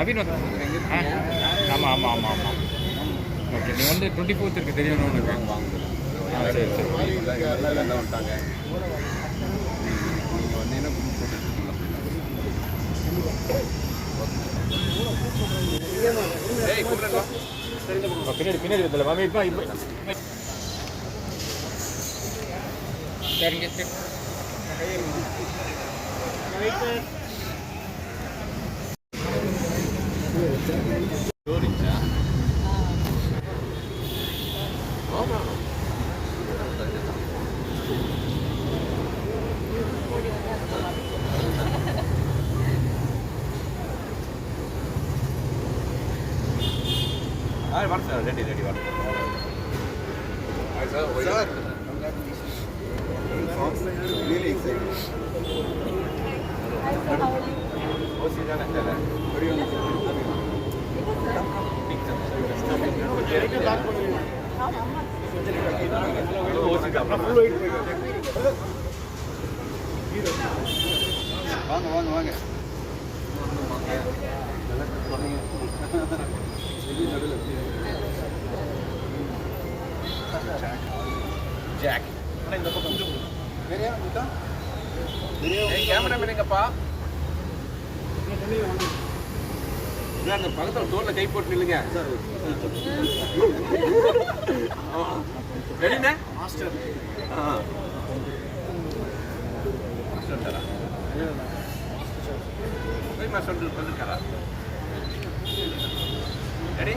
நவீன் வந்து ஆ ஆமாம் ஆமாம் ஆமாம் ஆமாம் ஓகே நீங்கள் வந்து டுவெண்ட்டி ஃபோர்த் இருக்கு தெரியணும் உனக்கு வாங்க வாங்க ஆ சரி சரி. வந்துட்டாங்க நீங்கள் வந்தீங்கன்னா பின்னாடி பின்னாடி இதில் மாமி இப்போ இப்போ. சரிங்க சரி ஆ வர சார் ரெடி ரெடி வர சார் really excited. ஓசி தானே சார் வாங்க வாங்க வாங்க ஜாக் இந்த பக்கம் வேற யாரும் இருக்கா ஏய் கேமராமேன் எங்கப்பா? இல்ல, அந்த பக்கத்துல தோல்ல கை போட்டு நில்லுங்க. ரெடிண்ணே? மாஸ்டர். மாஸ்டர் தரா போய் மாஸ்டர் வந்துருக்காரா ரெடி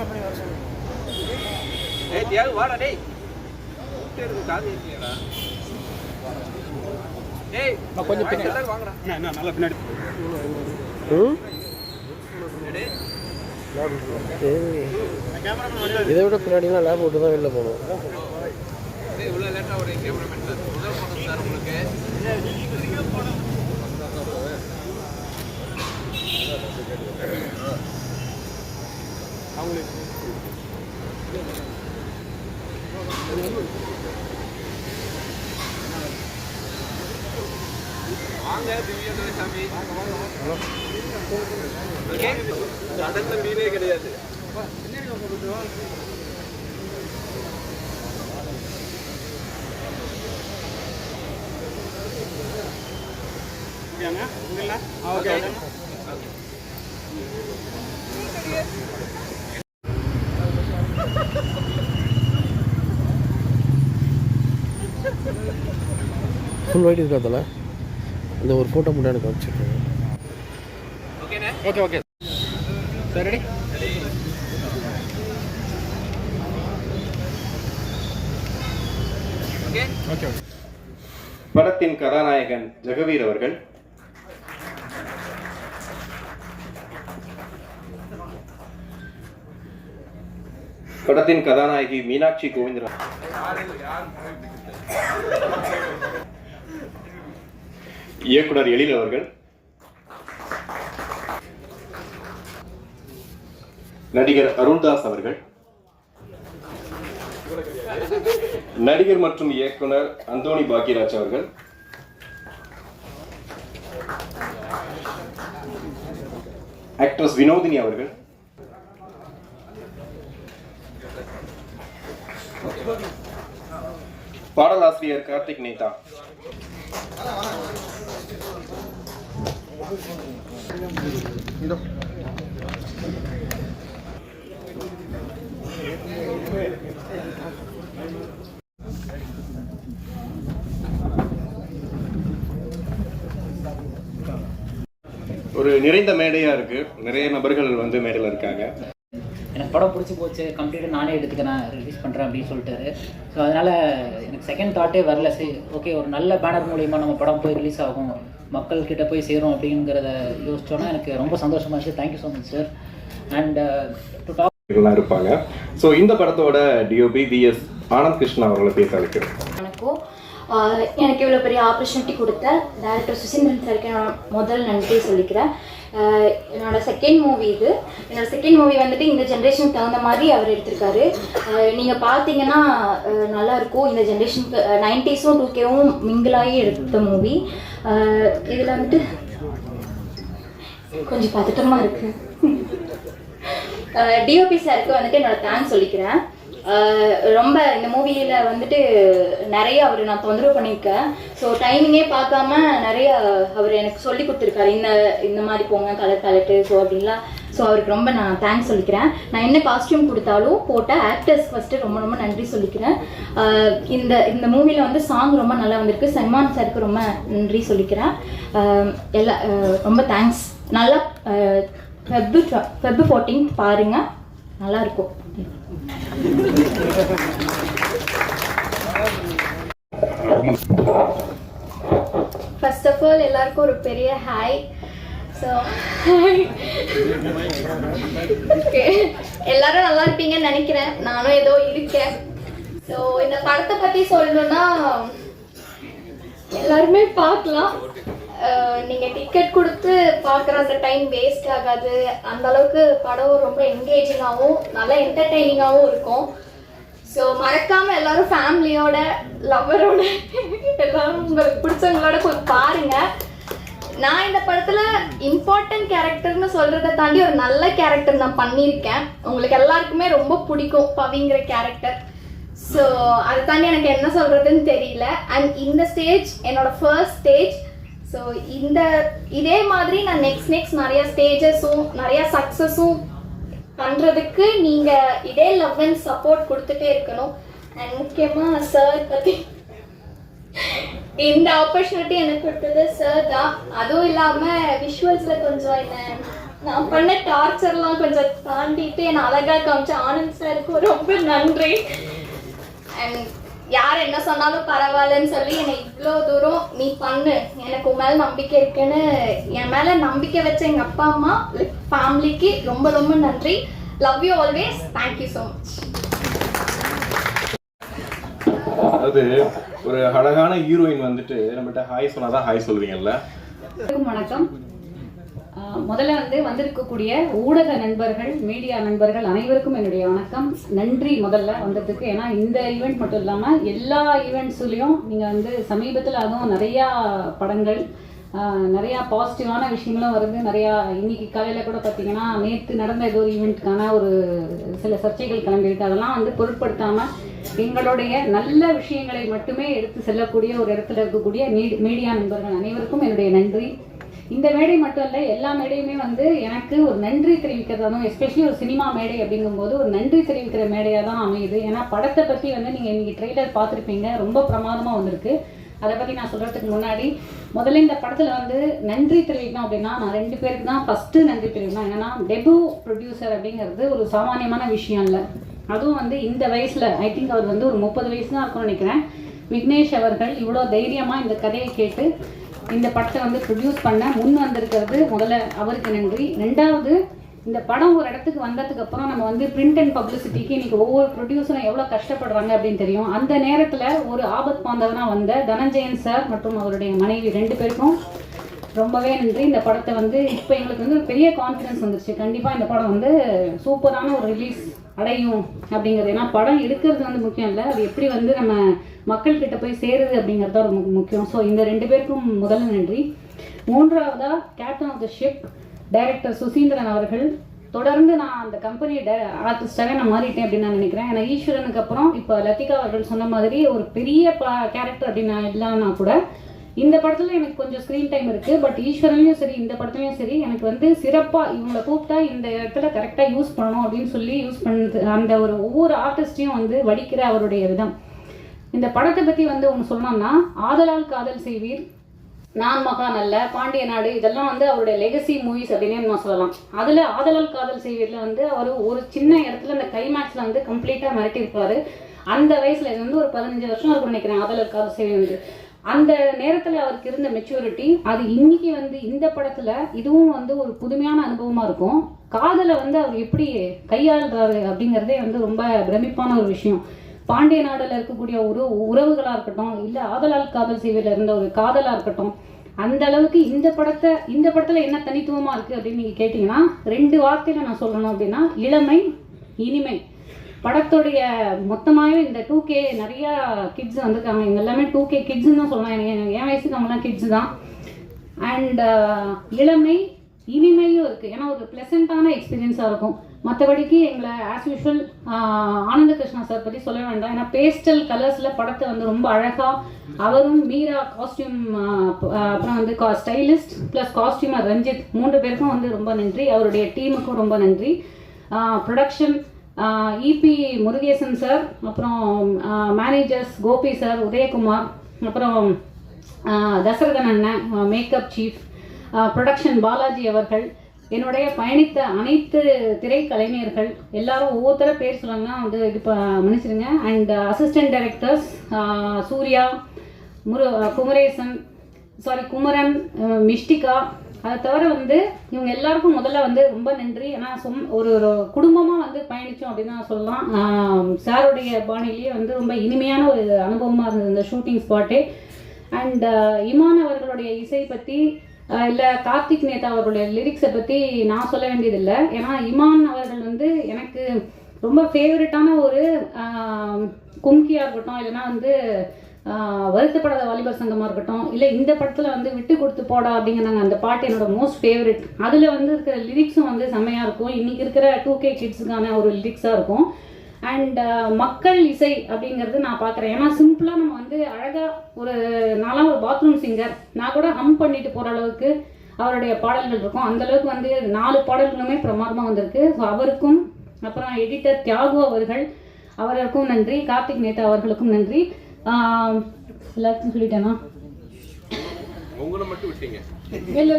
ஸ்ட்ரெயிட் ஏய் தியாகு வாடா டேய். கூப்பிட்டே காது இல்லையாடா டேய் கொஞ்சம் வாங்கடா என்ன நல்லா பின்னாடி. ரெடி இதை விட பின்னாடிலாம் லேப் விட்டு தான் வெளில போகணும். டேய் இவ்வளோ லேட்டாக ஒரு கேமராமேன் சார் உங்களுக்கு. வாங்க திவ்யா துரைசாமி. ஓகே? கடல்ல மீனே கிடையாது. ஓகே. ஃபுல் ஒயிட் இருக்காதுல்ல இந்த ஒரு ஃபோட்டோ மட்டும் எனக்கு வச்சுருக்கேன் ஓகேண்ணே ஓகே ஓகே சரி ரெடி ஓகே ஓகே ஓகே படத்தின் கதாநாயகன் ஜெகவீர் அவர்கள். படத்தின் கதாநாயகி மீனாட்சி கோவிந்தராஜ். இயக்குனர் எழில் அவர்கள். நடிகர் அருண்தாஸ் அவர்கள். நடிகர் மற்றும் இயக்குனர் அந்தோணி பாக்கியராஜ் அவர்கள். ஆக்ட்ரஸ் வினோதினி அவர்கள். பாடலாசிரியர் கார்த்திக் நேதா ஒரு நிறைந்த மேடையா இருக்கு. நிறைய நபர்கள் வந்து மேடையில் இருக்காங்க. எனக்கு படம் பிடிச்சி போச்சு கம்ப்ளீட்டாக நானே எடுத்துக்கிறேன் ரிலீஸ் பண்ணுறேன் அப்படின்னு சொல்லிட்டாரு. ஸோ அதனால் எனக்கு செகண்ட் தாட்டே வரல. சரி ஓகே ஒரு நல்ல பேனர் மூலியமாக நம்ம படம் போய் ரிலீஸ் ஆகும் மக்கள் கிட்ட போய் சேரும் அப்படிங்கிறத யோசிச்சோன்னா எனக்கு ரொம்ப சந்தோஷமா இருந்துச்சு. Thank you so much sir and to top எல்லாம் இருப்பாங்க. ஸோ இந்த படத்தோட டிஓபி பிஎஸ் ஆனந்த் கிருஷ்ணா அவர்களை பேச அழைக்கிறேன் வணக்கம். எனக்கு இவ்வளோ பெரிய ஆப்பர்ச்சுனிட்டி கொடுத்த டேரக்டர் சுசீந்திரன் சாருக்கு நான் முதல் நன்றி சொல்லிக்கிறேன். என்னோட செகண்ட் மூவி இது. என்னோட செகண்ட் மூவி வந்துட்டு இந்த ஜென்ரேஷனுக்கு தகுந்த மாதிரி அவர் எடுத்திருக்காரு. நீங்கள் நீங்க பார்த்தீங்கன்னா நல்லாயிருக்கும் நல்லா இருக்கும். இந்த ஜென்ரேஷனுக்கு நைன்டிஸும் டூ கேவும் மிங்கிளாகி எடுத்த மூவி இதில் வந்துட்டு கொஞ்சம் பதட்டமாக இருக்கு. டிஓபி சாருக்கு வந்துட்டு என்னோட தேங்க்ஸ் சொல்லிக்கிறேன். ரொம்ப இந்த மூவியில் வந்துட்டு நிறைய அவர் நான் தொந்தரவு பண்ணியிருக்கேன். ஸோ டைமிங்கே பார்க்காம நிறைய அவர் எனக்கு சொல்லி கொடுத்துருக்காரு. இந்த இந்த மாதிரி போங்க கலர் பேலட்டு ஸோ அப்படின்லாம். ஸோ அவருக்கு ரொம்ப நான் தேங்க்ஸ் சொல்லிக்கிறேன். நான் என்ன காஸ்டியூம் கொடுத்தாலும் போட்ட ஆக்டர்ஸ் ஃபஸ்ட்டு ரொம்ப ரொம்ப நன்றி சொல்லிக்கிறேன். இந்த இந்த மூவியில் வந்து சாங் ரொம்ப நல்லா வந்திருக்கு. சல்மான் சாருக்கு ரொம்ப நன்றி சொல்லிக்கிறேன். எல்லா ரொம்ப தேங்க்ஸ் நல்லா ஃபெப்பு ஃபெப்பு ஃபோர்டீன் பாருங்கள் நல்லா இருக்கும் ஃபர்ஸ்ட் ஆஃப் ஆல் எல்லாருக்கும் ஒரு பெரிய ஹாய் ஸோ ஓகே எல்லாரும் நல்லா இருப்பீங்கன்னு நினைக்கிறேன். நானும் ஏதோ இருக்கேன். ஸோ இந்த படத்தை பற்றி சொல்லணும்னா எல்லாருமே பார்க்கலாம். நீங்கள் நீங்க டிக்கெட் கொடுத்து பார்க்குற அந்த டைம் வேஸ்ட் ஆகாது. அந்த அளவுக்கு படம் ரொம்ப என்கேஜிங்காகவும் நல்லா என்டர்டெய்னிங்காகவும் இருக்கும். ஸோ மறக்காம எல்லாரும் ஃபேமிலியோட லவ்வரோட எல்லாரும் உங்களுக்கு பிடிச்சவங்களோட கொஞ்சம் பாருங்க. நான் இந்த படத்துல இம்பார்ட்டன்ட் கேரக்டர்னு சொல்றதை தாண்டி ஒரு நல்ல கேரக்டர் நான் பண்ணியிருக்கேன். உங்களுக்கு எல்லாருக்குமே ரொம்ப பிடிக்கும் பவிங்கிற கேரக்டர் ஸோ அதை தாண்டி எனக்கு என்ன சொல்றதுன்னு தெரியல. அண்ட் இந்த ஸ்டேஜ் என்னோட ஃபர்ஸ்ட் ஸ்டேஜ் ஸோ இந்த இதே மாதிரி நான் நெக்ஸ்ட் நெக்ஸ்ட் நிறைய ஸ்டேஜஸும் நிறைய சக்ஸஸும் பண்ணுறதுக்கு நீங்கள் இதே லவ் அண்ட் சப்போர்ட் கொடுத்துட்டே இருக்கணும். அண்ட் முக்கியமாக சார் பற்றி இந்த ஆப்பர்ச்சுனிட்டி எனக்கு கொடுத்தது சார் தான். அதுவும் இல்லாமல் விஷுவல்ஸில் கொஞ்சம் என்ன நான் பண்ண டார்ச்சர்லாம் கொஞ்சம் தாண்டிட்டு என்னை அழகாக காமிச்ச ஆனந்த் சாருக்கு ரொம்ப நன்றி. அண்ட் யார் என்ன சொன்னாலும் பரவாயில்லன்னு சொல்லி என்னை இவ்வளோ தூரம் நீ பண்ணு. எனக்கு உன் மேல நம்பிக்கை இருக்குன்னு என் மேல நம்பிக்கை வச்ச எங்க அப்பா அம்மா ஃபேமிலிக்கு ரொம்ப ரொம்ப நன்றி. Love you always thank you so much அதாவது ஒரு அழகான ஹீரோயின் வந்துட்டு நம்மகிட்ட ஹாய் சொன்னாதான் ஹாய் சொல்லுவீங்கல்ல? வணக்கம். முதல்ல வந்து வந்திருக்கக்கூடிய ஊடக நண்பர்கள் மீடியா நண்பர்கள் அனைவருக்கும் என்னுடைய வணக்கம். நன்றி முதல்ல வந்ததுக்கு. ஏன்னா இந்த ஈவெண்ட் மட்டும் இல்லாமல் எல்லா ஈவெண்ட்ஸுலேயும் நீங்கள் வந்து சமீபத்தில் அதுவும் நிறையா படங்கள் நிறையா பாசிட்டிவான விஷயங்களும் வருது. நிறையா இன்னைக்கு காலையில் கூட பார்த்தீங்கன்னா நேற்று நடந்த ஏதோ ஒரு ஈவெண்ட்டுக்கான ஒரு சில சர்ச்சைகள் கிளம்பியிருக்கு அதெல்லாம் வந்து பொருட்படுத்தாமல் எங்களுடைய நல்ல விஷயங்களை மட்டுமே எடுத்து செல்லக்கூடிய ஒரு இடத்துல இருக்கக்கூடிய மீ- மீடியா நண்பர்கள் அனைவருக்கும் என்னுடைய நன்றி. இந்த மேடை மட்டும் இல்லை எல்லா மேடையுமே வந்து எனக்கு ஒரு நன்றி தெரிவிக்கிறதாலும் எஸ்பெஷலி ஒரு சினிமா மேடை அப்படிங்கும்போது ஒரு நன்றி தெரிவிக்கிற மேடையாக தான் அமையுது. ஏன்னா படத்தை பற்றி வந்து நீங்கள் இன்றைக்கி ட்ரெய்லர் பார்த்துருப்பீங்க. ரொம்ப பிரமாதமாக வந்திருக்கு. அதை பற்றி நான் சொல்கிறதுக்கு முன்னாடி முதல்ல இந்த படத்தில் வந்து நன்றி தெரிவிக்கணும் அப்படின்னா நான் ரெண்டு பேருக்கு தான் ஃபஸ்ட்டு நன்றி தெரிவிக்கணும். ஏன்னா டெபு ப்ரொடியூசர் அப்படிங்கிறது ஒரு சாமானியமான விஷயம் இல்லை. அதுவும் வந்து இந்த வயசில் ஐ திங்க் அவர் வந்து ஒரு முப்பது வயசு தான் இருக்கும்னு நினைக்கிறேன். விக்னேஷ் அவர்கள் இவ்வளோ தைரியமாக இந்த கதையை கேட்டு இந்த படத்தை வந்து ப்ரொடியூஸ் பண்ண முன் வந்திருக்கிறது முதல்ல அவருக்கு நன்றி. ரெண்டாவது இந்த படம் ஒரு இடத்துக்கு வந்ததுக்கு அப்புறம் நம்ம வந்து பிரிண்ட் அண்ட் பப்ளிசிட்டிக்கு இன்னைக்கு ஒவ்வொரு ப்ரொடியூசரும் எவ்வளோ கஷ்டப்படுறாங்க அப்படின்னு தெரியும். அந்த நேரத்தில் ஒரு ஆபத் பாந்தவனா வந்த தனஞ்சயன் சார் மற்றும் அவருடைய மனைவி ரெண்டு பேருக்கும் ரொம்பவே நன்றி. இந்த படத்தை வந்து இப்போ எங்களுக்கு வந்து ஒரு பெரிய கான்ஃபிடன்ஸ் வந்துருச்சு. கண்டிப்பாக இந்த படம் வந்து சூப்பரான ஒரு ரிலீஸ் அடையும் அப்படிங்கிறது. ஏன்னா படம் எடுக்கிறது வந்து முக்கியம் இல்லை. அது எப்படி வந்து நம்ம மக்கள்கிட்ட போய் சேருது அப்படிங்கிறது தான் ரொம்ப முக்கியம். ஸோ இந்த ரெண்டு பேருக்கும் முதல்ல நன்றி. மூன்றாவதா captain of the ship director Suseenthiran அவர்கள் தொடர்ந்து நான் அந்த கம்பெனி ஆர்டிஸ்டாகவே நான் மாறிட்டேன் அப்படின்னு நான் நினைக்கிறேன். ஏன்னா ஈஸ்வரனுக்கு அப்புறம் இப்போ லத்திகா அவர்கள் சொன்ன மாதிரி ஒரு பெரிய கேரக்டர் அப்படின்னு நான் இல்லைன்னா கூட இந்த படத்துல எனக்கு கொஞ்சம் ஸ்க்ரீன் டைம் இருக்கு பட் ஈஸ்வரன்லயும் சரி இந்த படத்துலையும் சரி எனக்கு வந்து சிறப்பா இவங்களை கூப்பிட்டா இந்த இடத்துல கரெக்டா யூஸ் பண்ணணும் அப்படின்னு சொல்லி யூஸ் பண்ணது அந்த ஒரு ஒவ்வொரு ஆர்டிஸ்டையும் வந்து வடிக்கிற அவருடைய விதம். இந்த படத்தை பத்தி வந்து ஒன்று சொன்னோம்னா ஆதலால் காதல் செய்வீர் நான் மகான் அல்ல பாண்டிய நாடு இதெல்லாம் வந்து அவருடைய லெகசி மூவிஸ் அப்படின்னே நம்ம சொல்லலாம். அதுல ஆதலால் காதல் செய்வீர்ல வந்து அவர் ஒரு சின்ன இடத்துல அந்த கிளைமேக்ஸ்ல வந்து கம்ப்ளீட்டா மிரட்டியிருப்பாரு. அந்த வயசுல இது வந்து ஒரு பதினஞ்சு வருஷம் இருக்கும் நினைக்கிறேன் ஆதலால் காதல் செய்வீர் வந்து அந்த நேரத்தில் அவருக்கு இருந்த மெச்சூரிட்டி அது இன்னைக்கு வந்து இந்த படத்தில் இதுவும் வந்து ஒரு புதுமையான அனுபவமாக இருக்கும். காதலை வந்து அவர் எப்படி கையாளுறாரு அப்படிங்கிறதே வந்து ரொம்ப பிரமிப்பான ஒரு விஷயம். பாண்டிய நாடில் இருக்கக்கூடிய ஒரு உறவுகளாக இருக்கட்டும் இல்லை ஆதலால் காதல் சேவையில் இருந்த ஒரு காதலாக இருக்கட்டும் அந்த அளவுக்கு இந்த படத்தை இந்த படத்தில் என்ன தனித்துவமாக இருக்குது அப்படின்னு நீங்கள் கேட்டிங்கன்னா ரெண்டு வார்த்தையில் நான் சொல்லணும் அப்படின்னா இளமை இனிமை. படத்துடைய மொத்தமாகவே இந்த டூ கே நிறையா கிட்ஸ் வந்திருக்காங்க. இவங்க எல்லாமே டூ கே கிட்ஸ்ன்னு தான் சொல்லலாம். எனக்கு என் வயசுக்கு அவங்களாம் கிட்ஸ் தான். அண்ட் இளமை இனிமையும் இருக்குது ஏன்னா ஒரு ப்ளசண்ட்டான எக்ஸ்பீரியன்ஸாக இருக்கும். மற்றபடிக்கு எங்களை ஆஸ் யூஷுவல் ஆனந்த கிருஷ்ணா சார் பற்றி சொல்ல வேண்டாம். ஏன்னா பேஸ்டல் கலர்ஸில் படத்தை வந்து ரொம்ப அழகாக அவரும் மீரா காஸ்டியூம் அப்புறம் வந்து கா ஸ்டைலிஸ்ட் ப்ளஸ் காஸ்டியூமர் ரஞ்சித் மூன்று பேருக்கும் வந்து ரொம்ப நன்றி. அவருடைய டீமுக்கும் ரொம்ப நன்றி. ப்ரொடக்ஷன் இபி முருகேசன் சார் அப்புறம் மேனேஜர்ஸ் கோபி சார் உதயகுமார் அப்புறம் தசரதன் அண்ணன் மேக்கப் சீஃப் ப்ரொடக்ஷன் பாலாஜி அவர்கள் என்னுடைய பயணித்த அனைத்து திரைக்கலைஞர்கள் எல்லாரும் ஒவ்வொருத்தர பேர் சொல்லணும்னா வந்து இது ப- மன்னிச்சிடுங்க. அண்ட் அசிஸ்டன்ட் டைரக்டர்ஸ் சூர்யா முரு குமரேசன் சாரி குமரன் மிஷ்டிகா அதை தவிர வந்து இவங்க எல்லாருக்கும் முதல்ல வந்து ரொம்ப நன்றி. ஏன்னா சொம் ஒரு ஒரு குடும்பமாக வந்து பயணித்தோம் அப்படின்னு தான் சொல்லலாம் சாருடைய பாணிலேயே வந்து ரொம்ப இனிமையான ஒரு அனுபவமாக இருந்தது இந்த ஷூட்டிங் ஸ்பாட்டே. அண்ட் இமான் அவர்களுடைய இசை பற்றி இல்லை கார்த்திக் நேதா அவர்களுடைய லிரிக்ஸை பற்றி நான் சொல்ல வேண்டியதில்லை. ஏன்னா இமான் அவர்கள் வந்து எனக்கு ரொம்ப ஃபேவரட்டான ஒரு கும்கியாக இருக்கட்டும் இல்லைன்னா வந்து வருத்தப்படாத வாலிபர் சங்கமாக இருக்கட்டும் இல்லை இந்த படத்தில் வந்து விட்டு கொடுத்து போடா அப்படிங்கிறாங்க. அந்த பாட்டு என்னோட மோஸ்ட் ஃபேவரட் அதில் வந்து இருக்கிற லிரிக்ஸும் வந்து செம்மையாக இருக்கும். இன்றைக்கி இருக்கிற டூ கே கிட்ஸுக்கான ஒரு லிரிக்ஸாக இருக்கும். அண்ட் மக்கள் இசை அப்படிங்கிறது நான் பார்க்குறேன் ஏன்னா சிம்பிளாக நம்ம வந்து அழகாக ஒரு நாளாக ஒரு பாத்ரூம் சிங்கர் நான் கூட ஹம் பண்ணிட்டு போகிற அளவுக்கு அவருடைய பாடல்கள் இருக்கும். அந்த அளவுக்கு வந்து நாலு பாடல்களுமே பிரமாதமாக வந்திருக்கு. ஸோ அவருக்கும் அப்புறம் எடிட்டர் தியாகு அவர்கள் அவருக்கும் நன்றி. கார்த்திக் நேதா அவர்களுக்கும் நன்றி. ஆஹ் எல்லாருக்கும் சொல்லிட்டேனா? உங்களை மட்டும் விட்டீங்க. இல்ல இல்ல.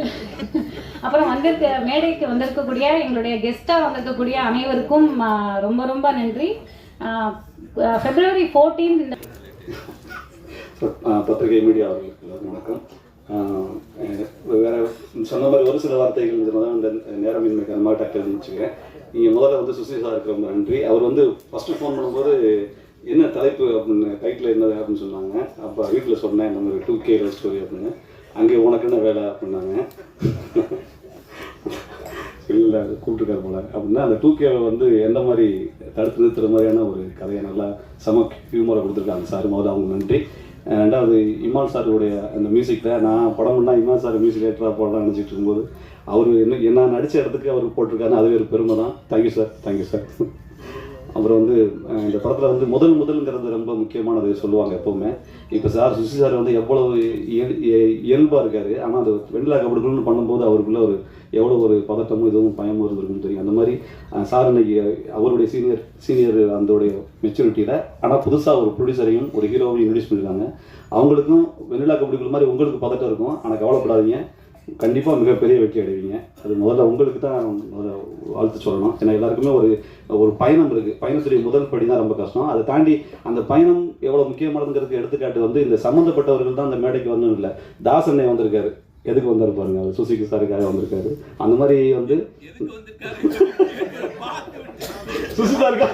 அப்புறம் வந்திருக்க மேடைக்கு வந்திருக்கக்கூடிய எங்களுடைய கெஸ்ட்டாக வந்திருக்கக்கூடிய அனைவருக்கும் ரொம்ப ரொம்ப நன்றி. பிப்ரவரி ஃபோர்டீன் பத்திரிகை மீடியா அவர்களுக்கு வணக்கம். வேற சொன்ன மாதிரி ஒரு சில வார்த்தைகள் சொன்னதான் இந்த நேரமின்மை காரணமாக டக்கு இருந்துச்சுங்க நீங்கள் முதல்ல வந்து சுசி சாருக்கு ரொம்ப நன்றி. அவர் வந்து ஃபஸ்ட்டு ஃபோன் பண்ணும்போது என்ன தலைப்பு அப்படின்னு டைட்டில் என்னது அப்படின்னு சொன்னாங்க. அப்போ வீட்டில் சொன்னேன் இந்த மாதிரி டூ கே லவ் ஸ்டோரி அப்படின்னு. அங்கே உனக்கு என்ன வேலை அப்படின்னாங்க. இல்லை கூப்பிட்டுருக்காரு போல. அப்படின்னா அந்த டூ கேவை வந்து எந்த மாதிரி தடுத்து நிறுத்துற மாதிரியான ஒரு கதையை நல்லா செம ஹியூமரை கொடுத்துருக்காங்க. சார் முதல்ல அவங்க நன்றி. ரெண்டாவது இமான் சாருடைய அந்த மியூசிக்கில் நான் படம் பண்ணால் இமான் சார் மியூசிக் ரைட்டராக போடலாம் நினச்சிட்டு இருக்கும்போது அவர் என்ன என்ன நடித்த இடத்துக்கு அவர் போட்டிருக்காருன்னு அதுவே ஒரு பெருமை தான் தேங்க்யூ சார் தேங்க்யூ சார் அப்புறம் வந்து இந்த படத்தில் வந்து முதல் முதல்ங்கிறது ரொம்ப முக்கியமானது சொல்லுவாங்க எப்போவுமே. இப்போ சார் சுசி சார் வந்து எவ்வளவு இயல்- இய- இருக்காரு. ஆனால் அது வெண்ணிலா கபடுகள்னு பண்ணும்போது அவருக்குள்ள ஒரு எவ்வளோ ஒரு பதட்டமும் இதுவும் பயமும் இருந்திருக்குன்னு தெரியும். அந்த மாதிரி சார் இன்னைக்கு அவருடைய சீனியர் சீனியர் அந்தோடைய மெச்சூரிட்டியில் ஆனால் புதுசாக ஒரு ப்ரொடியூசரையும் ஒரு ஹீரோவையும் இன்ட்ரடியூஸ் பண்ணியிருக்காங்க அவங்களுக்கும் வெண்ணிலா கபடுகள் மாதிரி உங்களுக்கு பதட்டம் இருக்கும். ஆனால் கவலைப்படாதீங்க. கண்டிப்பாக மிகப்பெரிய வெற்றி அடைவீங்க. அது முதல்ல உங்களுக்கு தான் முதல்ல வாழ்த்து சொல்லணும். ஏன்னா எல்லாருக்குமே ஒரு ஒரு பயணம் இருக்குது பயணத்துடைய முதல் படி தான் ரொம்ப கஷ்டம். அதை தாண்டி அந்த பயணம் எவ்வளோ முக்கியமானதுங்கிறதுக்கு எடுத்துக்காட்டு வந்து இந்த சம்மந்தப்பட்டவர்கள் தான் அந்த மேடைக்கு வரணும் இல்லை. தாசனை வந்திருக்காரு. எதுக்கு வந்தாரு பாருங்க. அவர் சுசிக்கு சாருக்காக வந்திருக்காரு. அந்த மாதிரி வந்து சுசி சாருக்கா?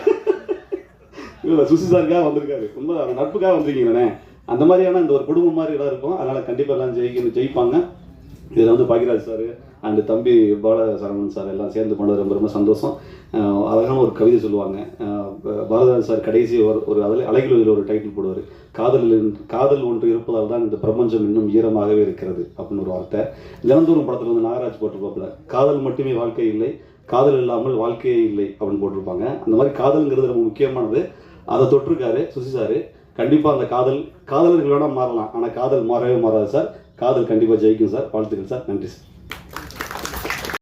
இல்லை சுசி சாருக்காக வந்திருக்காரு. அந்த நட்புக்காக வந்திருக்கீங்களே. அந்த மாதிரியான இந்த ஒரு குடும்பம் மாதிரி எல்லாம் இருக்கும். அதனால கண்டிப்பாக எல்லாம் ஜெயிக்கணும் ஜெயிப்பாங்க. இதில் வந்து பாக்கியராஜ் சார் அண்டு தம்பி பாலசரவணன் சார் எல்லாம் சேர்ந்து கொண்டது ரொம்ப ரொம்ப சந்தோஷம். அழகான ஒரு கவிதை சொல்லுவாங்க. அஹ் பாரதிராஜ் சார் கடைசி ஒரு ஒரு அதில் அலைகளுதில் ஒரு டைட்டில் போடுவார். காதலில் காதல் ஒன்று இருப்பதால் தான் இந்த பிரபஞ்சம் இன்னும் ஈரமாகவே இருக்கிறது அப்படின்னு ஒரு வார்த்தை. தினந்தோறும் படத்தில் வந்து நாகராஜ் போட்டிருப்பாப்புல காதல் மட்டுமே வாழ்க்கை இல்லை காதல் இல்லாமல் வாழ்க்கையே இல்லை அப்படின்னு போட்டிருப்பாங்க. அந்த மாதிரி காதல்ங்கிறது ரொம்ப முக்கியமானது. அதை தொட்டிருக்காரு சுசி சார். கண்டிப்பாக அந்த காதல் காதலர்கள் வேணால் மாறலாம் ஆனால் காதல் மாறவே மாறாது சார். காதல் கண்டிப்பாக ஜெயிக்கும் சார். வாழ்த்துக்கள் சார். நன்றி சார்.